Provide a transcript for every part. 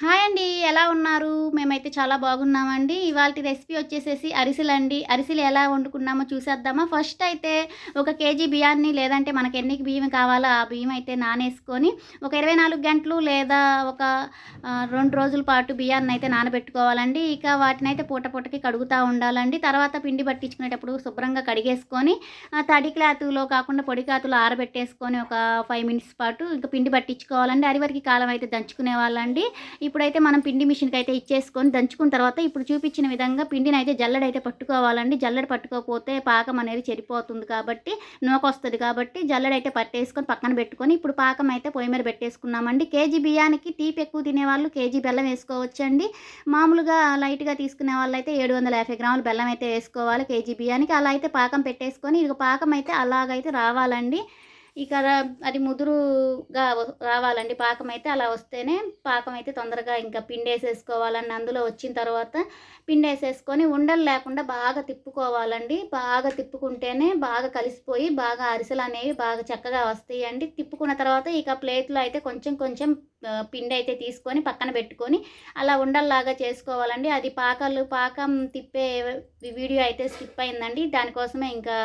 Hi అండి ఎలా ఉన్నారు? మేమైతే చాలా బాగున్నామండి. ఇవాళ రెసిపీ వచ్చేసేసి అరిసెలు అండి అరిసెలు ఎలా వండుకున్నామో చూసేద్దామా? ఫస్ట్ అయితే ఒక కేజీ బియ్యాన్ని లేదంటే మనకి ఎన్ని బియ్యం కావాలో ఆ బియ్యం అయితే నానేసుకొని ఒక ఇరవై నాలుగు గంటలు లేదా ఒక రెండు రోజుల పాటు బియ్యాన్ని అయితే నానబెట్టుకోవాలండి. ఇక వాటిని అయితే పూట పూటకి కడుగుతూ ఉండాలండి. తర్వాత పిండి పట్టించుకునేటప్పుడు శుభ్రంగా కడిగేసుకొని తడి క్లాతులో కాకుండా పొడి క్లాతులో ఆరబెట్టేసుకొని ఒక ఫైవ్ మినిట్స్ పాటు ఇంకా పిండి పట్టించుకోవాలండి. అరివరికి కాలం అయితే దంచుకునే వాళ్ళండి ఇప్పుడైతే మనం పిండి మిషన్కి అయితే ఇచ్చేసుకొని దంచుకున్న తర్వాత ఇప్పుడు చూపించిన విధంగా పిండిని అయితే జల్లెడైతే పట్టుకోవాలండి. జల్లడ పట్టుకోకపోతే పాకం అనేది చెడిపోతుంది కాబట్టి నూకొస్తుంది కాబట్టి జల్లడైతే పట్టేసుకొని పక్కన పెట్టుకొని ఇప్పుడు పాకం అయితే పొయ్యి మీద పెట్టేసుకున్నామండి. కేజీ బియ్యానికి తీపి ఎక్కువ తినేవాళ్ళు కేజీ బెల్లం వేసుకోవచ్చండి. మామూలుగా లైట్గా తీసుకునే వాళ్ళు అయితే ఏడు వందల యాభై గ్రాముల బెల్లం అయితే వేసుకోవాలి కేజీ బియ్యానికి. అలా అయితే పాకం పెట్టేసుకొని ఇక పాకం అయితే అలాగైతే రావాలండి. ఇక అది ముదురుగా రావాలండి. పాకం అయితే అలా వస్తేనే పాకం అయితే తొందరగా ఇంకా పిండి వేసేసుకోవాలండి అందులో వచ్చిన తర్వాత పిండి వేసేసుకొని ఉండలు లేకుండా బాగా తిప్పుకోవాలండి. బాగా తిప్పుకుంటేనే బాగా కలిసిపోయి బాగా అరిసెలు అనేవి బాగా చక్కగా వస్తాయండి. తిప్పుకున్న తర్వాత ఇక ప్లేట్లో అయితే కొంచెం కొంచెం పిండి అయితే తీసుకొని పక్కన పెట్టుకొని అలా ఉండల్లాగా చేసుకోవాలండి. అది పాకాలు పాకం తిప్పే వీడియో అయితే స్కిప్ అయిందండి. దానికోసమే ఇంకా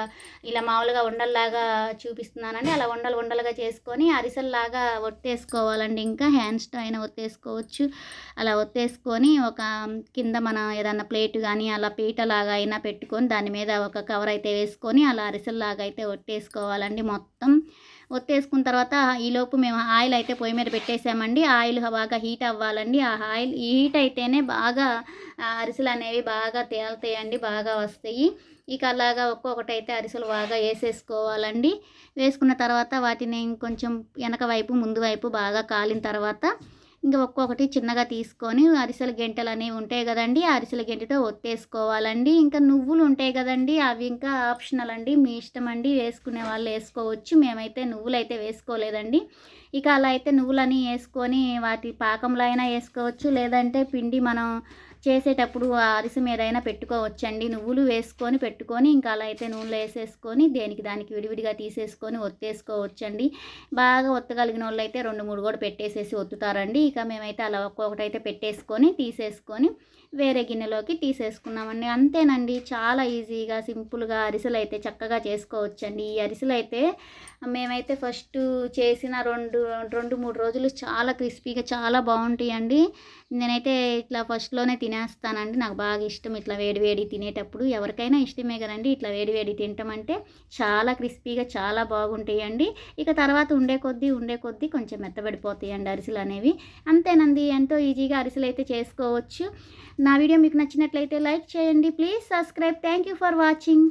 ఇలా మామూలుగా ఉండల్లాగా చూపిస్తున్నానండి. అలా అలా ఉండలు ఉండలుగా చేసుకొని అరిసెల్లాగా ఒత్తేసుకోవాలండి. ఇంకా హ్యాండ్స్తో అయినా ఒత్తేసుకోవచ్చు. అలా ఒత్తేసుకొని ఒక కింద మన ఏదన్నా ప్లేట్ కానీ అలా పీటలాగా అయినా పెట్టుకొని దాని మీద ఒక కవర్ అయితే వేసుకొని అలా అరిసెల్లాగా అయితే ఒట్టేసుకోవాలండి మొత్తం. ఒత్తేసుకున్న తర్వాత ఈలోపు మేము ఆయిల్ అయితే పొయ్యి మీద పెట్టేసామండి. ఆయిల్ బాగా హీట్ అవ్వాలండి. ఆ ఆయిల్ హీట్ అయితేనే బాగా అరిసెలు అనేవి బాగా తేలుతాయండి బాగా వస్తాయి. ఇక అలాగా ఒక్కొక్కటి అయితే అరిసెలు బాగా వేసేసుకోవాలండి. వేసుకున్న తర్వాత వాటిని ఇంకొంచెం వెనక వైపు ముందు వైపు బాగా కాలిన తర్వాత ఇంకా ఒక్కొక్కటి చిన్నగా తీసుకొని అరిసెల గెంటలు అనేవి ఉంటాయి కదండి అరిసెల గెంటతో ఒత్తేసుకోవాలండి. ఇంకా నువ్వులు ఉంటాయి కదండి అవి ఇంకా ఆప్షనల్ అండి. మీ ఇష్టం అండి వేసుకునే వాళ్ళు వేసుకోవచ్చు. మేమైతే నువ్వులు అయితే వేసుకోలేదండి. ఇక అలా అయితే నువ్వులని వేసుకొని వాటి పాకంలో అయినా వేసుకోవచ్చు. లేదంటే పిండి మనం చేసేటప్పుడు ఆ అరిసె మీద అయినా పెట్టుకోవచ్చండి. నువ్వులు వేసుకొని పెట్టుకొని ఇంకా అలా అయితే నూనెలో వేసేసుకొని దేనికి దానికి విడివిడిగా తీసేసుకొని ఒత్తేసుకోవచ్చండి. బాగా ఒత్తగలిగిన వాళ్ళు అయితే రెండు మూడు కూడా పెట్టేసేసి ఒత్తుతారండి. ఇక మేమైతే అలా ఒక్కొక్కటి అయితే పెట్టేసుకొని తీసేసుకొని వేరే గిన్నెలోకి తీసేసుకున్నామండి. అంతేనండి. చాలా ఈజీగా సింపుల్గా అరిసెలు అయితే చక్కగా చేసుకోవచ్చండి. ఈ అరిసెలు అయితే మేమైతే ఫస్ట్ చేసిన రెండు రెండు మూడు రోజులు చాలా క్రిస్పీగా చాలా బాగుంటాయండి. నేనైతే ఇట్లా ఫస్ట్లోనే తినేస్తానండి. నాకు బాగా ఇష్టం ఇట్లా వేడివేడి తినేటప్పుడు. ఎవరికైనా ఇష్టమే కదండి ఇట్లా వేడివేడి తింటామంటే చాలా క్రిస్పీగా చాలా బాగుంటాయండి. ఇక తర్వాత ఉండే కొద్దీ ఉండే కొద్దీ కొంచెం మెత్తబడిపోతాయండి అరిసెలు అనేవి అంతేనండి. ఎంతో ఈజీగా అరిసెలు అయితే చేసుకోవచ్చు. నా వీడియో మీకు నచ్చినట్లయితే లైక్ చేయండి. Please subscribe. Thank you for watching.